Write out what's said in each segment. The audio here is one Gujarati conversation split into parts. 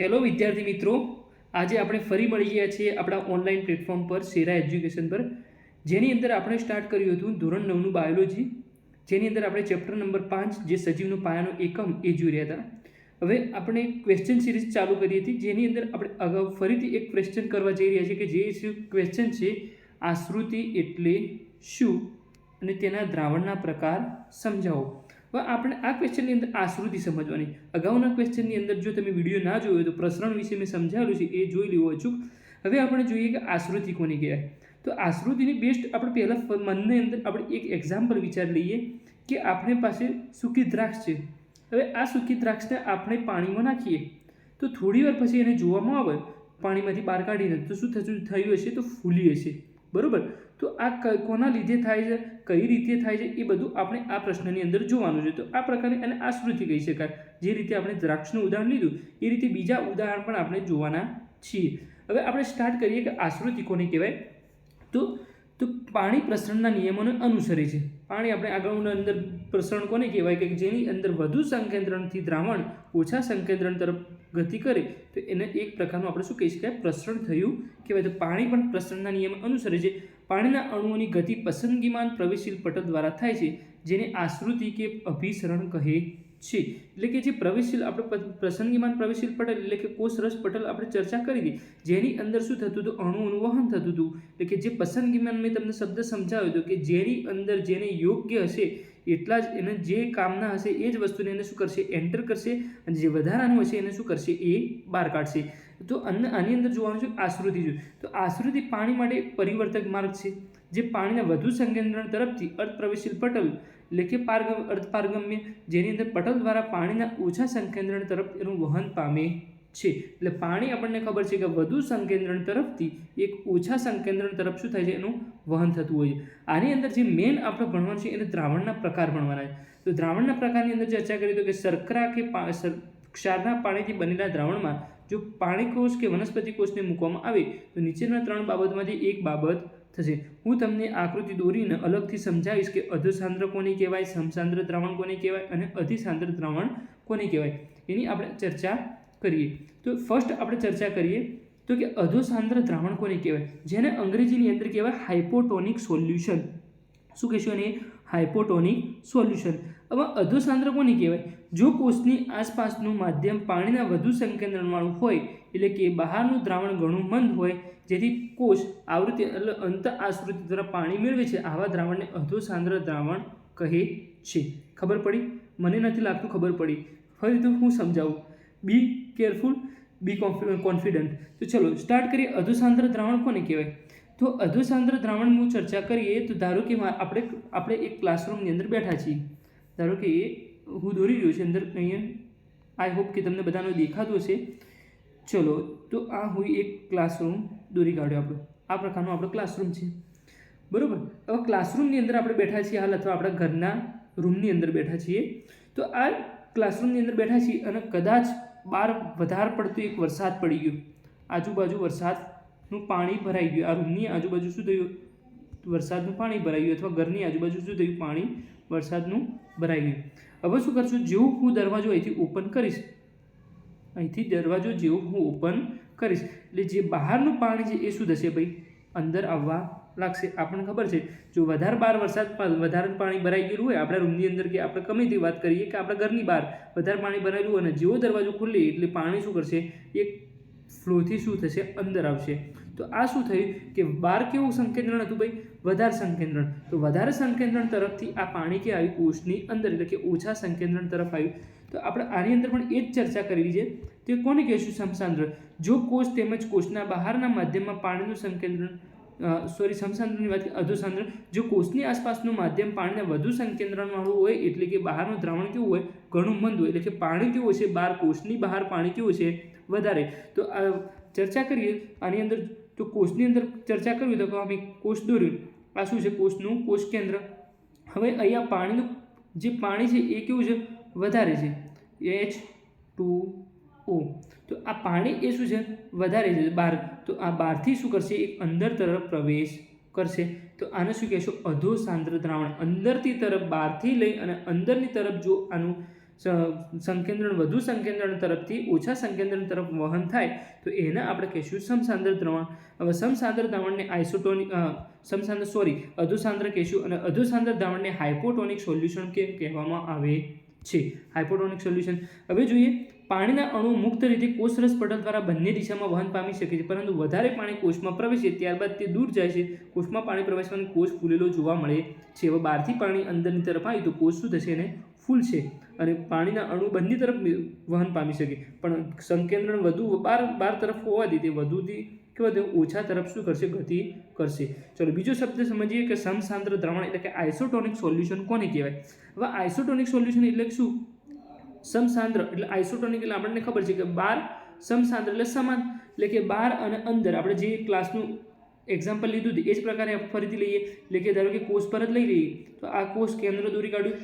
હેલો વિદ્યાર્થી મિત્રો. આજે આપણે ફરી મળી ગયા છીએ આપણા ઓનલાઈન પ્લેટફોર્મ પર સેરા એજ્યુકેશન પર. જેની અંદર આપણે સ્ટાર્ટ કર્યું હતું ધોરણ નવનું બાયોલોજી જેની અંદર આપણે ચેપ્ટર નંબર પાંચ, જે સજીવનો પાયાનો એકમ, એ જોઈ રહ્યા હતા. હવે આપણે ક્વેશ્ચન સિરીઝ ચાલુ કરી હતી જેની અંદર આપણે અગાઉ ફરીથી એક ક્વેશ્ચન કરવા જઈ રહ્યા છીએ કે જે ક્વેશ્ચન છે? આશ્રુતિ એટલે શું? અને તેના દ્રાવણના પ્રકાર સમજાવો. હવે આપણે આ ક્વેશ્ચનની અંદર આશ્રુતિ સમજવાની. અગાઉના ક્વેશ્ચનની અંદર જો તમે વીડિયો ના જોયો તો પ્રસરણ વિશે મેં સમજાવેલું છે, એ જોઈ લેવું અચૂક. હવે આપણે જોઈએ કે આશ્રુતિ કોને કહેવાય? તો આશ્રુતિની બેસ્ટ આપણે પહેલાં મનની અંદર આપણે એક એક્ઝામ્પલ વિચાર લઈએ કે આપણી પાસે સૂકી દ્રાક્ષ છે. હવે આ સૂકી દ્રાક્ષને આપણે પાણીમાં નાખીએ. તો થોડી વાર પછી એને જોવામાં આવે, પાણીમાંથી બહાર કાઢીને. તો શું થતું થયું હશે તો ફૂલી હશે. બરોબર? તો આ કોના લીધે થાય છે? કઈ રીતે થાય છે? એ બધું આપણે આ પ્રશ્નની અંદર જોવાનું છે. તો આ પ્રકારની અને આશ્રુતિ કહી શકાય. જે રીતે આપણે દ્રાક્ષનું ઉદાહરણ લીધું, એ રીતે બીજા ઉદાહરણ પણ આપણે જોવાના છીએ. હવે આપણે સ્ટાર્ટ કરીએ કે આશ્રુતિ કોને કહેવાય? તો તો પાણી પ્રસરણના નિયમોને અનુસરે છે. પાણી આપણે આગળના અંદર પ્રસરણ કોને કહેવાય? કે જેની અંદર વધુ સંકેન્દ્રણથી દ્રાવણ ઓછા સંકેન્દ્રણ તરફ ગતિ કરે, તો એને એક પ્રકારનું આપણે શું કહી શકાય? પ્રસરણ થયું કહેવાય. તો પાણી પણ પ્રસરણના નિયમ અનુસરે છે. પાણીના અણુઓની ગતિ પસંદગીમાન પ્રવેશશીલ પટલ દ્વારા થાય છે જેને આશ્રુતિ કે અભિસરણ કહે છે. એટલે કે જે પ્રવેશશીલ આપણે પ- પ્રસંગીમાન પ્રવેશશીલ પટલ, એટલે કે કોષરસ પટલ આપણે ચર્ચા કરી હતી, જેની અંદર શું થતું હતું? અણુઓનું વહન થતું હતું. એટલે કે જે પસંદગીમાન મેં તમને શબ્દ સમજાવ્યો હતો કે જેની અંદર જેને યોગ્ય હશે, એટલા જ એને જે કામના હશે, એ જ વસ્તુને એને શું કરશે? એન્ટર કરશે. અને જે વધારાનું હશે, એને શું કરશે? એ બહાર કાઢશે. તો આની અંદર જોવાનું છે આશ્રુતિ જો. તો આશ્રુતિ પાણી માટે પરિવર્તક માર્ગ છે. જે પાણીના વધુ સંકેન્દ્રણ તરફથી અર્ધપ્રવેશીલ પટલ કે પારગમ, અર્ધપારગમ્ય, જેની અંદર પટલ દ્વારા પાણીના ઓછા સંકેન્દ્રણ તરફ એનું વહન પામે છે. એટલે પાણી આપણને ખબર છે કે વધુ સંકેન્દ્રણ તરફથી એક ઓછા સંકેન્દ્રણ તરફ શું થાય છે? એનું વહન થતું હોય છે. આની અંદર જે મેન આપણે ભણવાનું છે એને દ્રાવણના પ્રકાર ભણવાના છે. તો દ્રાવણના પ્રકારની અંદર ચર્ચા કરીએ તો કે શર્કરા કે ક્ષારના પાણીથી બનેલા દ્રાવણમાં જો પાણી કોષ કે વનસ્પતિ કોષને મૂકવામાં આવે તો નીચેના ત્રણ બાબતમાંથી એક બાબત થશે. હું તમને આકૃતિ દોરીને અલગથી સમજાવીશ કે અધસાંદ્ર કોને કહેવાય, સમસાંદ્ર દ્રાવણ કોને કહેવાય અને અધિસાંદ્ર દ્રાવણ કોને કહેવાય. એની આપણે ચર્ચા કરીએ. તો ફર્સ્ટ આપણે ચર્ચા કરીએ તો કે અધોસાંદ્ર દ્રાવણ કોને કહેવાય? જેને અંગ્રેજીની અંદર કહેવાય હાઇપોટોનિક સોલ્યુશન શું કહેશું એને? હાઇપોટોનિક સોલ્યુશન હવે અધોસાંદ્ર કોને કહેવાય? જો કોષની આસપાસનું માધ્યમ પાણીના વધુ સંકેન્દ્રણવાળું હોય, એટલે કે બહારનું દ્રાવણ ઘણું મંદ હોય, જેથી કોષ આવૃત્તિ એટલે અંત આશ્રુતિ દ્વારા પાણી મેળવે છે, આવા દ્રાવણને અધોસાંદ્ર દ્રાવણ કહે છે. ખબર પડી? મને નથી લાગતું ખબર પડી. ફરી તો હું સમજાવું. બી કેરફુલ બી કોન્ફિડન્ટ તો ચલો સ્ટાર્ટ કરીએ. અધોસાંદ્ર દ્રાવણ કોને કહેવાય? તો અધોસાંદ્ર દ્રાવણનું ચર્ચા કરીએ, તો ધારો કે આપણે આપણે એક ક્લાસરૂમની અંદર બેઠા છીએ. ધારો કે એ હું દોરી રહ્યો છું અંદર અહીંયા આઈ હોપ કે તમને બધાનો દેખાતો હશે. ચલો, તો આ હું એક ક્લાસરૂમ દોરી કાઢ્યો આપણો. આ પ્રકારનો આપણો ક્લાસરૂમ છે. બરોબર? હવે ક્લાસરૂમની અંદર આપણે બેઠા છીએ હાલ અથવા આપણા ઘરના રૂમની અંદર બેઠા છીએ. તો આ ક્લાસરૂમની અંદર બેઠા છીએ અને કદાચ બહાર વધારે પડતો એક વરસાદ પડી ગયો. આજુબાજુ વરસાદનું પાણી ભરાઈ ગયું. આ રૂમની આજુબાજુ શું થયું? વરસાદનું પાણી ભરાઈ ગયું અથવા ઘરની આજુબાજુ શું થયું? પાણી વરસાદનું ભરાઈ ગયું હવે શું કરશું? જેવું હું દરવાજો અહીંથી ઓપન કરીશ, અહીંથી દરવાજો જેવું હું ઓપન કરીશ. એટલે જે બહારનું પાણી છે એ શું થશે ભાઈ? અંદર આવવા લાગશે. આપણને ખબર છે, જો વધારે બહાર વરસાદ વધારે પાણી ભરાઈ ગયેલું હોય, આપણા રૂમની અંદર કે આપણે ગમે વાત કરીએ કે આપણા ઘરની બહાર વધારે પાણી ભરાયેલું અને જેવો દરવાજો ખુલે એટલે પાણી શું કરશે? એક ફ્લોથી શું થશે? અંદર આવશે. તો આ શું થયું? કે બહાર કેવું સંકેન્દ્રણ હતું ભાઈ? વધારે સંકેન્દ્રણ. તો વધારે સંકેન્દ્રણ તરફથી આ પાણી કે આવ્યું? કોષની અંદર, એટલે કે ઓછા સંકેન્દ્રણ તરફ આવ્યું. તો આપણે આની અંદર પણ એ જ ચર્ચા કરી છે. તે કોને કહેશું? સમસાંદ્ર જો કોષ તેમજ કોષના બહારના માધ્યમમાં પાણીનું સંકેન્દ્રણ સોરી સમસાંદ્રની વાત અધુસાંદ્ર જો કોષની આસપાસનું માધ્યમ પાણીના વધુ સંકેન્દ્રણવાળું હોય, એટલે કે બહારનું દ્રાવણ કેવું હોય, ઘણું મંદ હોય, એટલે કે પાણી કેવું છે બહાર કોષની બહાર પાણી કેવું છે વધારે. તો ચર્ચા કરીએ, આની અંદર તો કોષની અંદર ચર્ચા કરવી તો અમે કોષ દોર્યું. આ શું છે? કોષનું કોષ કેન્દ્ર. હવે અહીંયા પાણીનું જે પાણી છે, એ કેવું છે? વધારે છે. એચ ટુ ઓ તો આ પાણી એ શું છે? વધારે છે, બહાર. તો આ બહારથી શું કરશે? એક અંદર તરફ પ્રવેશ કરશે. તો આને શું કહેશો? અધો સાંદ્ર દ્રાવણ. અંદરથી તરફ બહારથી લઈ અને અંદરની તરફ જો આનું સંકેન્દ્રણ, વધુ સંકેન્દ્રણ તરફથી ઓછા સંકેન્દ્રણ તરફ વહન થાય, તો એને આપણે કહીશું સમસાંદ્ર દ્રવણ. હવે સમસાંદ્ર દ્રાવણને આઇસોટોનિક સમસાંદ્ર, સોરી, અધુસાંદ્ર કહીશું અને અધુસાંદ્ર દ્રાવણને હાઇપોટોનિક સોલ્યુશન કેમ કહેવામાં આવે છે? Hypotonic solution. હવે જોઈએ પાણીના અણુ મુક્ત રીતે કોષરસ પટલ દ્વારા બંને દિશામાં વહન પામી શકે છે. પરંતુ વધારે પાણી કોષમાં પ્રવેશે ત્યારબાદ તે દૂર જાય છે. કોષમાં પાણી પ્રવેશવાની કોષ ફૂલેલો જોવા મળે છે. હવે બહારથી પાણી અંદરની તરફ આવે તો કોષ શું થશે? એને ફૂલશે અને પાણીના અણુ બંને તરફ વહન પામી શકે. પણ સંકેન્દ્રણ વધુ બાર બાર તરફ હોવાથી તે વધુથી કેવા તે ઓછા તરફ શું કરશે? ગતિ કરશે. ચલો બીજો શબ્દ સમજીએ કે સમસાંદ્ર દ્રાવણ એટલે કે આઇસોટોનિક સોલ્યુશન કોને કહેવાય? હવે આઇસોટોનિક સોલ્યુશન એટલે શું? સમસાંદ્ર એટલે આઇસોટોનિક એટલે આપણને ખબર છે કે બાર સમસાંદ્ર એટલે સમાન. એટલે કે બાર અને અંદર આપણે જે ક્લાસનું એક્ઝામ્પલ લીધું હતું, એ જ પ્રકારે આપણે ફરીથી લઈએ. એટલે કે ધારો કે કોષ પર જ લઈ લઈએ. તો આ કોષ કેન્દ્ર દોરી કાઢ્યું.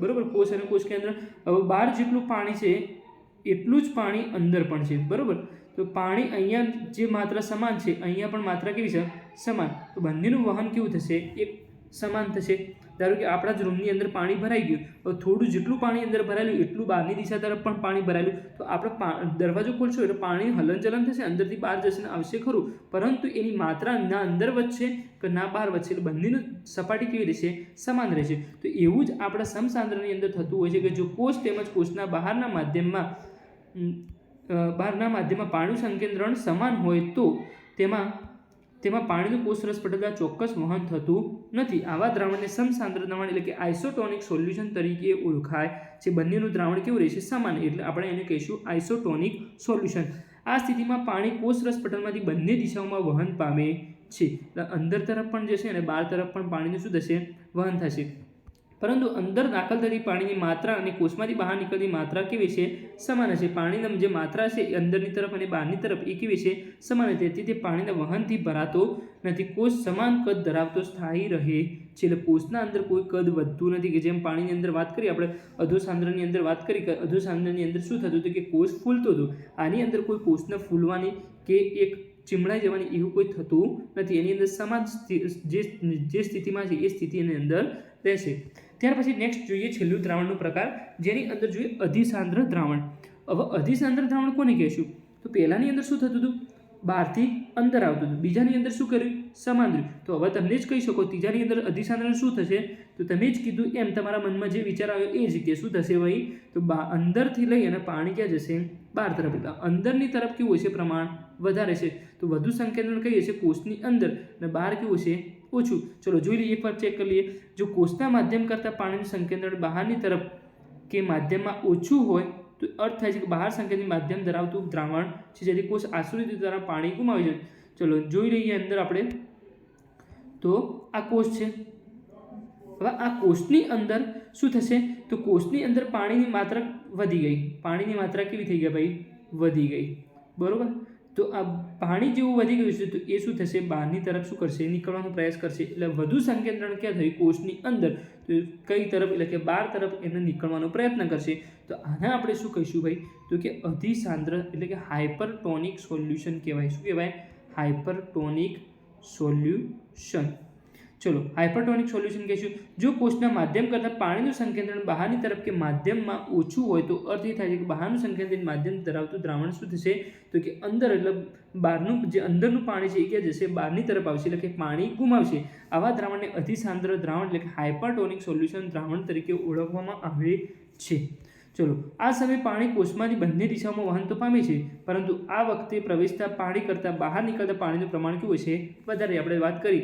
બરાબર? કોષ અને કોષ કેન્દ્ર. હવે બાર જેટલું પાણી છે, એટલું જ પાણી અંદર પણ છે. બરાબર? તો પાણી અહીંયા જે માત્રા સમાન છે, અહીંયા પણ માત્રા કેવી છે? સમાન. તો બંનેનું વહન કેવું થશે? એક સમાન થશે. ધારો કે આપણા જ રૂમની અંદર પાણી ભરાઈ ગયું તો થોડું જેટલું પાણી અંદર ભરાયેલું, એટલું બહારની દિશા તરફ પણ પાણી ભરાયેલું, તો આપણે દરવાજો ખોલશો એટલે પાણી હલનચલન થશે, અંદરથી બહાર જશે ને આવશે ખરું. પરંતુ એની માત્રા ના અંદર વધશે કે ના બહાર વધશે એટલે બંનેનું સપાટી કેવી રહેશે? સમાન રહેશે. તો એવું જ આપણા સમસાંદ્રની અંદર થતું હોય છે કે જો કોષ તેમજ કોષના બહારના માધ્યમમાં બહારના માધ્યમમાં પાણીનું સંકેન્દ્રણ સમાન હોય તો તેમાં તેમાં પાણીનું કોષરસ પટલતા ચોક્કસ વહન થતું નથી. આવા દ્રાવણને સમસાંદ્ર દ્રાવણ એટલે કે આઇસોટોનિક સોલ્યુશન તરીકે ઓળખાય છે. બંનેનું દ્રાવણ કેવું રહેશે? સમાન એટલે આપણે એને કહીશું આઇસોટોનિક સોલ્યુશન. આ સ્થિતિમાં પાણી કોષરસ પટલમાંથી બંને દિશાઓમાં વહન પામે છે. અંદર તરફ પણ જશે અને બહાર તરફ પણ પાણીનું શું થશે? વહન થશે. પરંતુ અંદર દાખલ થતી પાણીની માત્રા અને કોષમાંથી બહાર નીકળતી માત્રા કેવી છે? સમાન હશે. પાણીની જે માત્રા છે એ અંદરની તરફ અને બહારની તરફ એ કેવી છે? સમાન છે તેથી તે પાણીના વહનથી ભરાતો નથી. કોષ સમાન કદ ધરાવતો સ્થાયી રહે છે. એટલે કોષના અંદર કોઈ કદ વધતું નથી કે જેમ પાણીની અંદર વાત કરી આપણે, અધોસાંદ્રની અંદર વાત કરી કે અધોસાંદ્રની અંદર શું થતું હતું કે કોષ ફૂલતો હતો. આની અંદર કોઈ કોષને ફૂલવાની કે એક ચીમડાઈ જવાની એવું કોઈ થતું નથી. એની અંદર સમાન જે જે સ્થિતિમાં છે એ સ્થિતિ એની અંદર રહેશે. ત્યાર પછી નેક્સ્ટ જોઈએ છેલ્લું દ્રાવણનો પ્રકાર, જેની અંદર જોઈએ અધિસાંદ્ર દ્રાવણ. હવે અધિસાંદ્ર દ્રાવણ કોને કહેશું? તો પહેલાંની અંદર શું થતું હતું? બહારથી અંદર આવતું હતું. બીજાની અંદર શું કર્યું? સમાન તો હવે તમને જ કહી શકો, ત્રીજાની અંદર અધિસાંદ્ર શું થશે? તો તમે જ કીધું એમ, તમારા મનમાં જે વિચાર આવ્યો એ જ કે શું થશે ભાઈ? તો બા, અંદરથી લઈ અને પાણી ક્યાં જશે? બહાર તરફ એટલે અંદરની તરફ કેવું હશે? પ્રમાણ વધારે છે. તો વધુ સંકેતન કહીએ છીએ કોષની અંદર. અને બહાર કેવું છે ઓછું. ચલો જોઈ લઈએ એકવાર ચેક કરી લઈએ. જો કોષના માધ્યમ કરતાં પાણીનું સંકેન્દ્રણ બહારની તરફ કે માધ્યમમાં ઓછું હોય, તો અર્થ થાય છે કે બહાર સંકેતની માધ્યમ ધરાવતું દ્રાવણ છે જેથી કોષ આશ્રિત દ્વારા પાણી ગુમાવી જાય. ચલો જોઈ લઈએ અંદર આપણે. તો આ કોષ છે. હવે આ કોષની અંદર શું થશે? તો કોષની અંદર પાણીની માત્રા વધી ગઈ. પાણીની માત્રા કેવી થઈ ગઈ ભાઈ? વધી ગઈ. બરોબર? તો આ પાણી જેવું વધી ગયું છે, તો એ શું થશે? બહારની તરફ શું કરશે? નીકળવાનો પ્રયાસ કરશે. એટલે વધુ સંકેન્દ્રણ ક્યાં થયું? કોષની અંદર. તો કઈ તરફ? એટલે કે બહાર તરફ એને નીકળવાનો પ્રયત્ન કરશે. તો આને આપણે શું કહીશું ભાઈ? તો કે અધિસાંદ્ર, એટલે કે હાઇપરટોનિક સોલ્યુશન કહેવાય. શું કહેવાય? Hypertonic solution. ચલો હાઇપરટોનિક સોલ્યુશન કહીશું. જો કોષના માધ્યમ કરતાં પાણીનું સંકેન્દ્રણ બહારની તરફ કે માધ્યમમાં ઓછું હોય, તો અર્થ એ થાય છે કે બહારનું સંકેન્દ્રિત માધ્યમ ધરાવતું દ્રાવણ શું થશે? તો કે અંદર, એટલે બહારનું, જે અંદરનું પાણી છે એ ક્યાં જશે? બહારની તરફ આવશે, એટલે કે પાણી ગુમાવશે. આવા દ્રાવણને અતિસાંદ્ર દ્રાવણ, એટલે કે હાઇપરટોનિક સોલ્યુશન દ્રાવણ તરીકે ઓળખવામાં આવે છે. ચલો, આ સમયે પાણી કોષમાંથી બંને દિશાઓમાં વહન તો પામે છે, પરંતુ આ વખતે પ્રવેશતા પાણી કરતાં બહાર નીકળતા પાણીનું પ્રમાણ કેવું છે વધારે આપણે વાત કરી.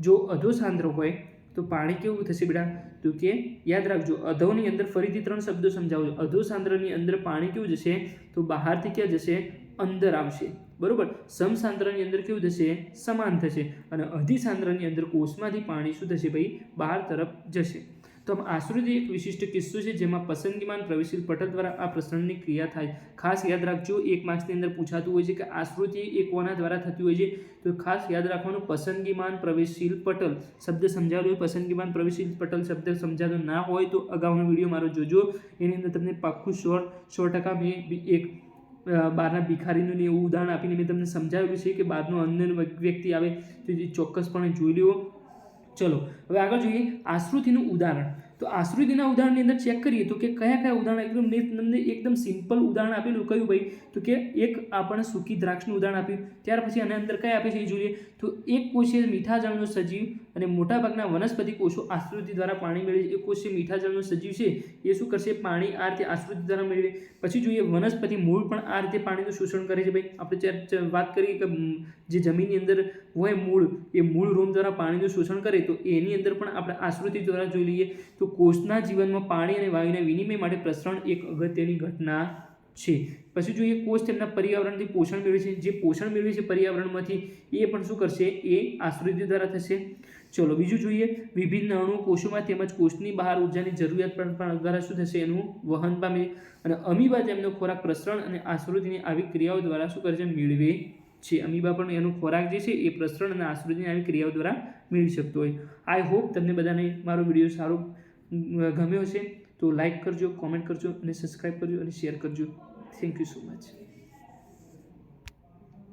જો અધોસાંદ્ર હોય, તો પાણી કેવું થશે બેટા? તો કે, યાદ રાખજો અધોની અંદર ફરીથી ત્રણ શબ્દો સમજાવજો. અધો સાંદ્રની અંદર પાણી કેવું જશે? તો બહારથી ક્યાં જશે? અંદર આવશે. બરાબર? સમસાંદ્રની અંદર કેવું થશે? સમાન થશે. અને અધિસાંદ્રની અંદર કોષમાંથી પાણી શું થશે ભાઈ? બહાર તરફ જશે. તો આશ્રુતિ એક વિશિષ્ટ કિસ્સો છે જેમાં પસંદગીમાન પ્રવેશીલ પટલ દ્વારા આ પ્રસરણની ક્રિયા થાય. ખાસ યાદ રાખજો, એક માર્ક્સની અંદર પૂછાતું હોય છે કે આશ્રુતિ એ કોના દ્વારા થતી હોય છે? તો ખાસ યાદ રાખવાનું પસંદગીમાન પ્રવેશશીલ પટલ શબ્દ સમજાવ્યો હોય પસંદગીમાન પ્રવેશીલ પટલ શબ્દ સમજાતો ના હોય તો અગાઉનો વીડિયો મારો જોજો. એની અંદર તમને પાક્કું સો સો ટકા મેં એક બારના ભિખારીનું એવું ઉદાહરણ આપીને મેં તમને સમજાવ્યું છે કે બહારનો અન્ય વ્યક્તિ આવે તો એ ચોક્કસપણે જોઈ લ્યો. ચલો હવે આગળ જોઈએ આશ્રુતિનું ઉદાહરણ. તો આશ્રુતિના ઉદાહરણની અંદર ચેક કરીએ તો કે કયા કયા ઉદાહરણ એકદમ તમને એકદમ સિમ્પલ ઉદાહરણ આપેલું કયું ભાઈ? તો કે એક આપણને સૂકી દ્રાક્ષનું ઉદાહરણ આપ્યું. ત્યાર પછી આના અંદર કયા આપે છે એ જોઈએ. તો એક કોષે મીઠા જળનો સજીવ અને મોટાભાગના વનસ્પતિ કોષો આશ્રુતિ દ્વારા પાણી મેળવે. એક કોષે મીઠા જળનો સજીવ છે, એ શું કરશે? પાણી આ રીતે આશ્રુતિ દ્વારા મેળવે. પછી જોઈએ વનસ્પતિ મૂળ પણ આ રીતે પાણીનું શોષણ કરે છે ભાઈ. આપણે વાત કરીએ કે જે જમીનની અંદર હોય મૂળ, એ મૂળ રોમ દ્વારા પાણીનું શોષણ કરે તો એની અંદર પણ આપણે આશ્રુતિ દ્વારા જોઈ લઈએ. તો કોષના જીવનમાં પાણી અને વાયુના વિનિમય માટે પ્રસરણ એક અગત્યની ઘટના છે. પછી જોઈએ કોષ તેમના પર્યાવરણથી પોષણ મેળવે છે. જે પોષણ મેળવે છે પર્યાવરણમાંથી, એ પણ શું કરશે? એ આશ્રુતિ દ્વારા થશે. ચલો, બીજું જોઈએ. વિભિન્ન અણુ કોષોમાં તેમજ કોષની બહાર ઉર્જાની જરૂરિયાત પણ પણ દ્વારા શું થશે? એનું વહન પામે અને અમીબા તેમનો ખોરાક પ્રસરણ અને આશ્રુતિની આવી ક્રિયાઓ દ્વારા શું કરે છે? મેળવે છે. અમીબા પણ એનો ખોરાક જે છે, એ પ્રસરણ અને આશ્રુતિની આવી ક્રિયાઓ દ્વારા મેળવી શકતો હોય. આઈ હોપ તમને બધાને મારો વીડિયો સારો ગમ્યો હશે તો લાઇક કરજો કોમેન્ટ કરજો અને સબસ્ક્રાઈબ કરજો અને શેર કરજો. Thank you so much